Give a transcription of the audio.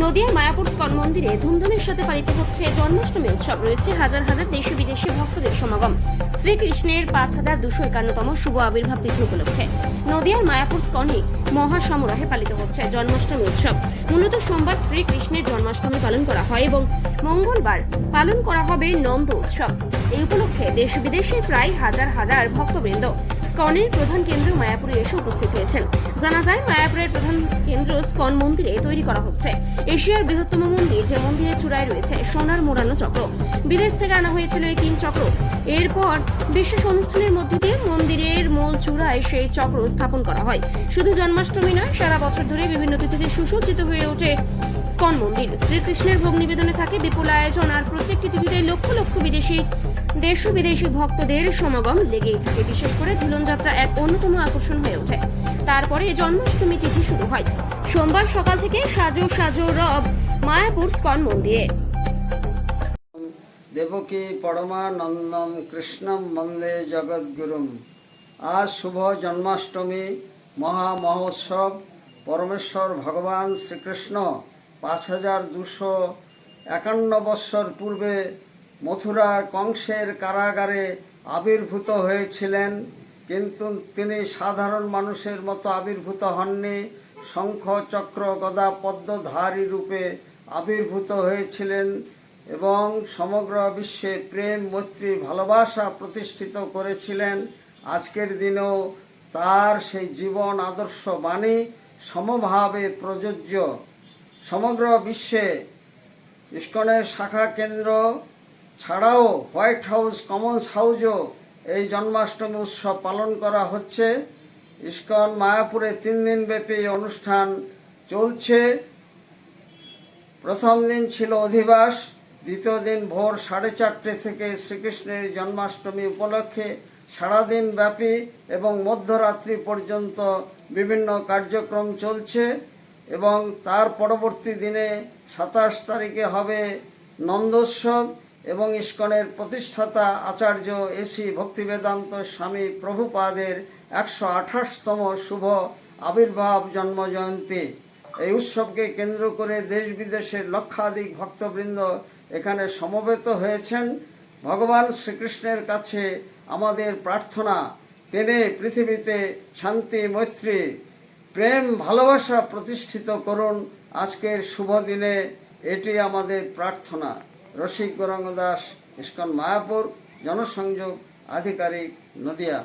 নদিয়ার মায়াপুর স্কন মন্দিরে ধুমধামের সাথে পালিত হচ্ছে জন্মাষ্টমী উৎসব। রয়েছে হাজার হাজার দেশি বিদেশি ভক্তদের সমাগম। শ্রীকৃষ্ণের পাঁচ হাজার দুশো একান্নতম শুভ আবির্ভাব তিথি উপলক্ষে নদিয়ার মায়াপুর স্কনে মহাসমারোহে পালিত হচ্ছে জন্মাষ্টমী উৎসব। মূলত সোমবার শ্রীকৃষ্ণের জন্মাষ্টমী পালন করা হয় এবং মঙ্গলবার পালন করা হবে নন্দ উৎসব। এই উপলক্ষে দেশ বিদেশের প্রায় হাজার হাজার ভক্তবৃন্দ স্কনের প্রধান কেন্দ্র মায়াপুরে এসে উপস্থিত হয়েছেন। জানা যায়, মায়াপুরের প্রধান কেন্দ্র স্কন মন্দিরে তৈরি করা হচ্ছে। এশিয়ার বৃহত্তম মন্দির যে মন্দিরের চূড়ায় রয়েছে, সোনার মোড়ানো চক্র। বিদেশ থেকে আনা হয়েছিল এই তিন চক্র। এরপর বিশেষ অনুষ্ঠানের মধ্যে দিয়ে মন্দিরের মূল চূড়ায় সেই চক্র স্থাপন করা হয়। শুধু জন্মাষ্টমী নয়, সারা বছর ধরে বিভিন্ন তিথিতে সুসজ্জিত হয়ে ওঠে স্কন মন্দির। শ্রীকৃষ্ণের ভোগ নিবেদনে থাকে বিপুল আয়োজন, আর প্রত্যেকটি তিথিতে লক্ষ লক্ষ বিদেশি দেশ বিদেশি ভক্তদের সমাগম লেগেই থাকে। বিশেষ করে ঝুলন যাত্রা এক অন্যতম আকর্ষণ হয়ে ওঠে। তারপরে জন্মাষ্টমী তিথি শুরু হয়। সোমবার সকাল থেকে সাজো সাজো রব মায়াপুর স্কন মন্দিরে। দেবকী পরমানন্দম কৃষ্ণম বন্দে জগদ্গুরুম। আজ শুভ জন্মাষ্টমী, মহা মহোৎসব। পরমেশ্বর ভগবান শ্রীকৃষ্ণ পাঁচ হাজার দুশো একান্ন বৎসর পূর্বে মথুরার কংসের কারাগারে আবির্ভূত হয়েছিলেন, কিন্তু তিনি সাধারণ মানুষের মতো আবির্ভূত হননি। শঙ্খ চক্র গদা পদ্মধারী রূপে আবির্ভূত হয়েছিলেন এবং সমগ্র বিশ্বে প্রেম, মৈত্রী, ভালোবাসা প্রতিষ্ঠিত করেছিলেন। আজকের দিনেও তার সেই জীবন আদর্শ বাণী সমভাবে প্রযোজ্য। সমগ্র বিশ্বে ইস্কনের শাখা কেন্দ্র ছাড়াও হোয়াইট হাউস কমন্স হাউসও এই জন্মাষ্টমী উৎসব পালন করা হচ্ছে। ইস্কন, মায়াপুরে তিন দিনব্যাপী অনুষ্ঠান চলছে। প্রথম দিন ছিল অধিবাস, দ্বিতীয় দিন ভোর সাড়ে চারটে থেকে শ্রীকৃষ্ণের জন্মাষ্টমী উপলক্ষে সারাদিন ব্যাপী এবং মধ্যরাত্রি পর্যন্ত বিভিন্ন কার্যক্রম চলছে এবং তার পরবর্তী দিনে সাতাশ তারিখে হবে নন্দোৎসব। এবং ইস্কনের প্রতিষ্ঠাতা আচার্য এসি ভক্তিবেদান্ত স্বামী প্রভুপাদের একশো আঠাশতম শুভ আবির্ভাব জন্মজয়ন্তী। এই উৎসবকে কেন্দ্র করে দেশ বিদেশের লক্ষাধিক ভক্তবৃন্দ এখানে সমবেত হয়েছেন। ভগবান শ্রীকৃষ্ণের কাছে আমাদের প্রার্থনা, তিনি পৃথিবীতে শান্তি, মৈত্রী, প্রেম, ভালোবাসা প্রতিষ্ঠিত করুন। আজকের শুভ দিনে এটি আমাদের প্রার্থনা। রসিক গৌরাঙ্গ দাস ইস্কন মায়াপুর জনসংযোগ আধিকারিক নদিয়া